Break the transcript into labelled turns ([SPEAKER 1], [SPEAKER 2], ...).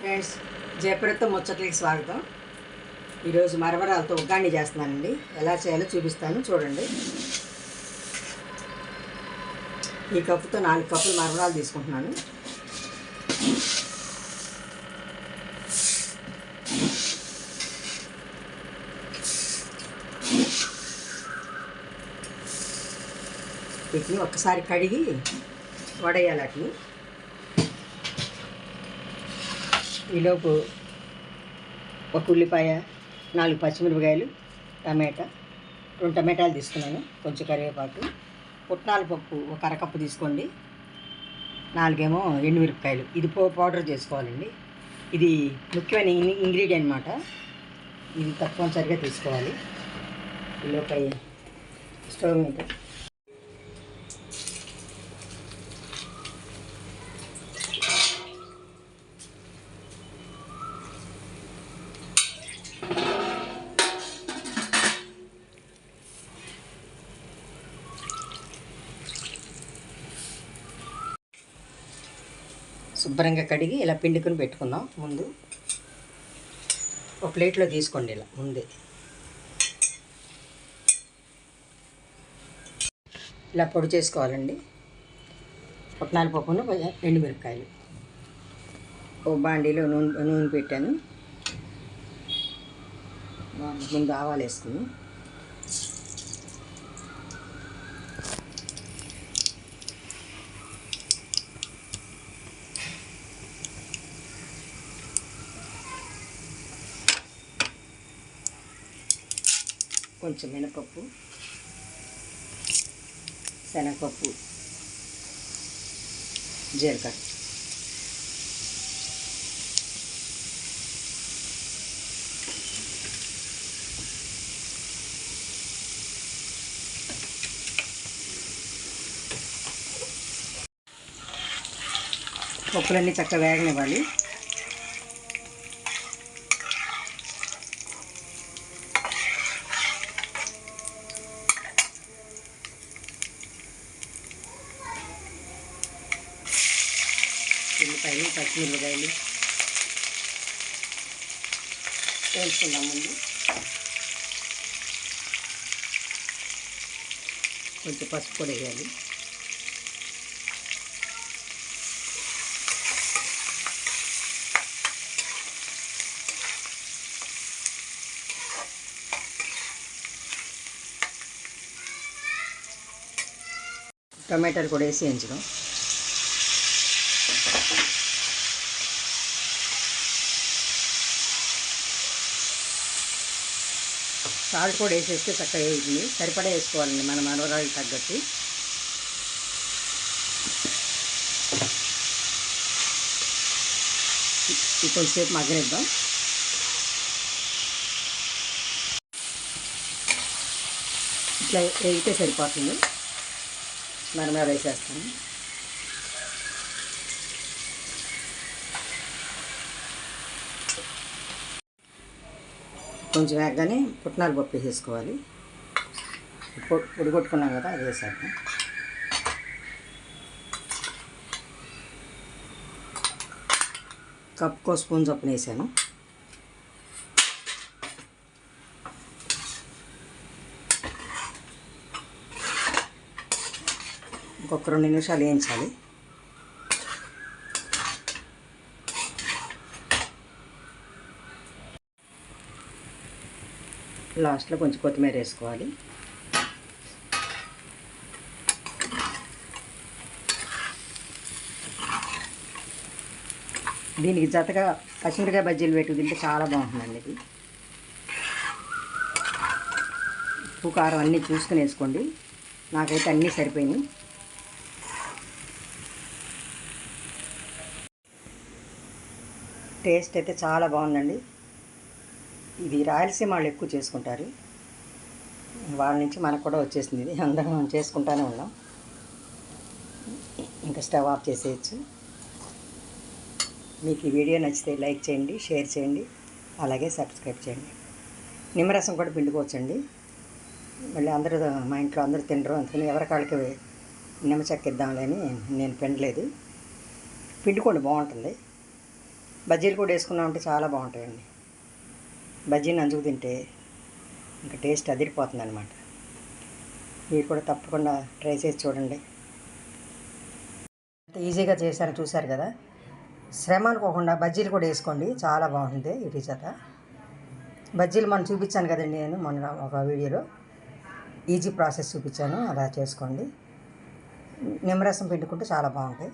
[SPEAKER 1] Friends జయపురతో ముచ్చట్లకి స్వాగతం. ఈరోజు మరమరాలతో ఉగ్గాండి చేస్తున్నానండి. ఎలా చేయాలో చూపిస్తాను చూడండి. ఈ కప్పుతో నాలుగు కప్పులు మరమరాలు తీసుకుంటున్నాను. వీటిని ఒక్కసారి కడిగి వడేయాలి వాటిని. ఈలోపు ఒక ఉల్లిపాయ నాలుగు పచ్చిమిరపకాయలు టమాటా రెండు టమాటాలు తీసుకున్నాను కొంచెం కరివేపాకు. పుట్నాల పప్పు ఒక అరకప్పు తీసుకోండి. నాలుగేమో ఎండుమిరపకాయలు. ఇది పో పౌడర్ చేసుకోవాలండి. ఇది ముఖ్యమైన ఇన్ ఇంగ్రీడియంట్ అనమాట ఇది తప్పనిసరిగా తీసుకోవాలి. ఈలోపై స్టవ్ మీద శుభ్రంగా కడిగి ఇలా పిండుకుని పెట్టుకుందాం. ముందు ఒక ప్లేట్లో తీసుకోండి ఇలా ముందే. ఇలా పొడి చేసుకోవాలండి. పుట్నాల పప్పును ఎండుమిరపకాయలు. ఓ బాండీలో నూనె నూనె పెట్టాను. ముందు ఆవాలు వేసుకుని. కొంచెం మినపప్పు శనగపప్పు జీలకర్ర. పప్పులన్నీ చక్కగా వేగనివ్వాలి. ఉల్లిపాయలు పచ్చిమిరపకాయలు వేసుకుందాం ముందు. కొంచెం పసుపు కూడా వేయాలి. టమాటాలు కూడా వేసి వేయించడం సాల్ట్ కూడా వేసేస్తే చక్కగా వేయింది సరిపడా వేసుకోవాలండి మన మనవరాలు తగ్గట్టు. కొంచెంసేపు మగ్గనిద్దాం. ఇట్లా వేగితే సరిపోతుంది. మనమే వేసేస్తాను కొంచెం వేగగానే పుట్నాలు పప్పు వేసేసుకోవాలి. ఉడిగొట్టుకున్నాం కదా అది వేసేద్దాం. కప్పుకో స్పూన్ చొప్పున వేసాను. ఇంకొక రెండు నిమిషాలు వేయించాలి. లాస్ట్లో కొంచెం కొత్తిమీర వేసుకోవాలి. దీనికి జతగా పచ్చిమిరకాయ బజ్జీలు పెట్టి తింటే చాలా బాగుంటుందండి ఇది. ఉప్పు కారం అన్నీ చూసుకుని వేసుకోండి. నాకైతే అన్నీ సరిపోయినాయి. టేస్ట్ అయితే చాలా బాగుందండి. ఇది రాయలసీమ వాళ్ళు ఎక్కువ చేసుకుంటారు. వాళ్ళ నుంచి మనకు కూడా వచ్చేసింది. ఇది అందరం మనం చేసుకుంటానే ఉన్నాం. ఇంకా స్టవ్ ఆఫ్ చేసేయచ్చు. మీకు ఈ వీడియో నచ్చితే లైక్ చేయండి షేర్ చేయండి అలాగే సబ్స్క్రైబ్ చేయండి. నిమ్మరసం కూడా పిండుకోవచ్చండి. మళ్ళీ అందరూ మా ఇంట్లో అందరూ తినరు అందుకని ఎవరికాళ్ళకి నిమ్మ చెక్క ఇద్దాంలే అని నేను పిండలేదు. పిండుకోండి బాగుంటుంది. బజ్జీలు కూడా వేసుకున్నామంటే చాలా బాగుంటాయండి. బజ్జీ నంచుకు తింటే ఇంకా టేస్ట్ అదిరిపోతుంది అనమాట మీరు కూడా తప్పకుండా ట్రై చేసి చూడండి. ఈజీగా చేశాను చూశారు కదా? శ్రమ అనుకోకుండా బజ్జీలు కూడా వేసుకోండి. చాలా బాగుంటుంది ఇటు చేత బజ్జీలు మనం చూపించాను కదండి నేను మొన్న ఒక వీడియోలో. ఈజీ ప్రాసెస్ చూపించాను అలా చేసుకోండి. నిమ్మరసం పిండుకుంటే చాలా బాగుంటాయి.